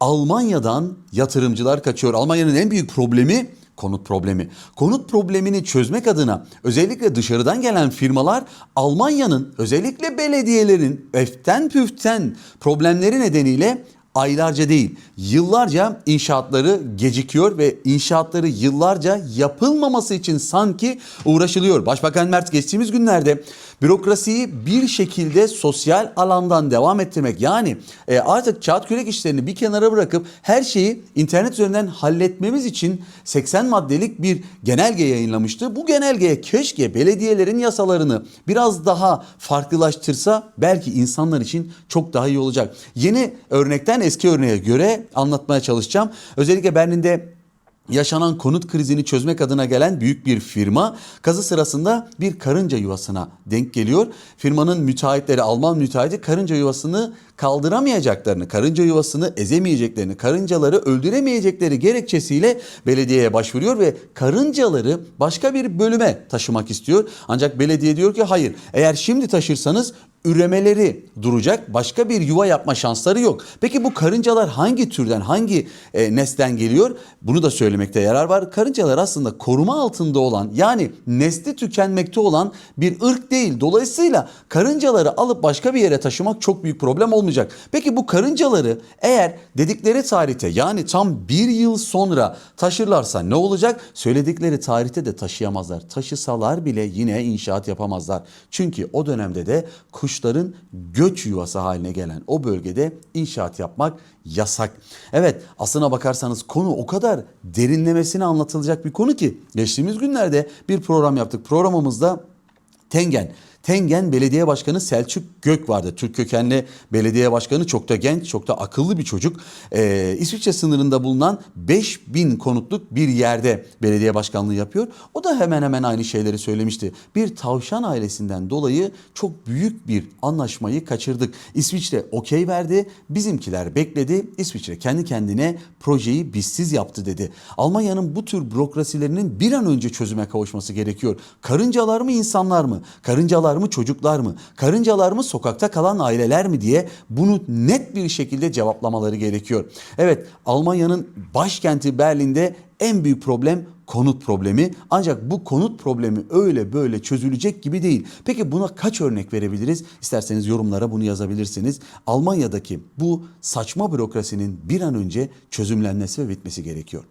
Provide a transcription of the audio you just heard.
Almanya'dan yatırımcılar kaçıyor. Almanya'nın en büyük problemi konut problemi. Konut problemini çözmek adına özellikle dışarıdan gelen firmalar Almanya'nın özellikle belediyelerin eften püften problemleri nedeniyle aylarca değil yıllarca inşaatları gecikiyor ve inşaatları yıllarca yapılmaması için sanki uğraşılıyor. Başbakan Mert geçtiğimiz günlerde bürokrasiyi bir şekilde sosyal alandan devam ettirmek yani e, artık kağıt kürek işlerini bir kenara bırakıp her şeyi internet üzerinden halletmemiz için 80 maddelik bir genelge yayınlamıştı. Bu genelgeye keşke belediyelerin yasalarını biraz daha farklılaştırsa belki insanlar için çok daha iyi olacak. Yeni örnekten eski örneğe göre anlatmaya çalışacağım. Özellikle Berlin'de yaşanan konut krizini çözmek adına gelen büyük bir firma kazı sırasında bir karınca yuvasına denk geliyor. Firmanın müteahhitleri Alman müteahhiti karınca yuvasını kaldıramayacaklarını, karınca yuvasını ezemeyeceklerini, karıncaları öldüremeyecekleri gerekçesiyle belediyeye başvuruyor ve karıncaları başka bir bölüme taşımak istiyor. Ancak belediye diyor ki hayır eğer şimdi taşırsanız üremeleri duracak. Başka bir yuva yapma şansları yok. Peki bu karıncalar hangi türden, hangi e, neslden geliyor? Bunu da söylemekte yarar var. Karıncalar aslında koruma altında olan yani nesli tükenmekte olan bir ırk değil. Dolayısıyla karıncaları alıp başka bir yere taşımak çok büyük problem olmayacak. Peki bu karıncaları eğer dedikleri tarihte yani tam bir yıl sonra taşırlarsa ne olacak? Söyledikleri tarihte de taşıyamazlar. Taşısalar bile yine inşaat yapamazlar. Çünkü o dönemde de kuşların göç yuvası haline gelen o bölgede inşaat yapmak yasak. Evet aslına bakarsanız konu o kadar derinlemesine anlatılacak bir konu ki geçtiğimiz günlerde bir program yaptık. Programımızda Tengen. Tengen Belediye Başkanı Selçuk Gök vardı. Türk kökenli belediye başkanı çok da genç, çok da akıllı bir çocuk. Ee, İsviçre sınırında bulunan 5000 konutluk bir yerde belediye başkanlığı yapıyor. O da hemen hemen aynı şeyleri söylemişti. Bir tavşan ailesinden dolayı çok büyük bir anlaşmayı kaçırdık. İsviçre okey verdi, bizimkiler bekledi. İsviçre kendi kendine projeyi bizsiz yaptı dedi. Almanya'nın bu tür bürokrasilerinin bir an önce çözüme kavuşması gerekiyor. Karıncalar mı insanlar mı? Karıncalar mı çocuklar mı? Karıncalar mı sokakta kalan aileler mi diye bunu net bir şekilde cevaplamaları gerekiyor. Evet Almanya'nın başkenti Berlin'de en büyük problem konut problemi. Ancak bu konut problemi öyle böyle çözülecek gibi değil. Peki buna kaç örnek verebiliriz? İsterseniz yorumlara bunu yazabilirsiniz. Almanya'daki bu saçma bürokrasinin bir an önce çözümlenmesi ve bitmesi gerekiyor.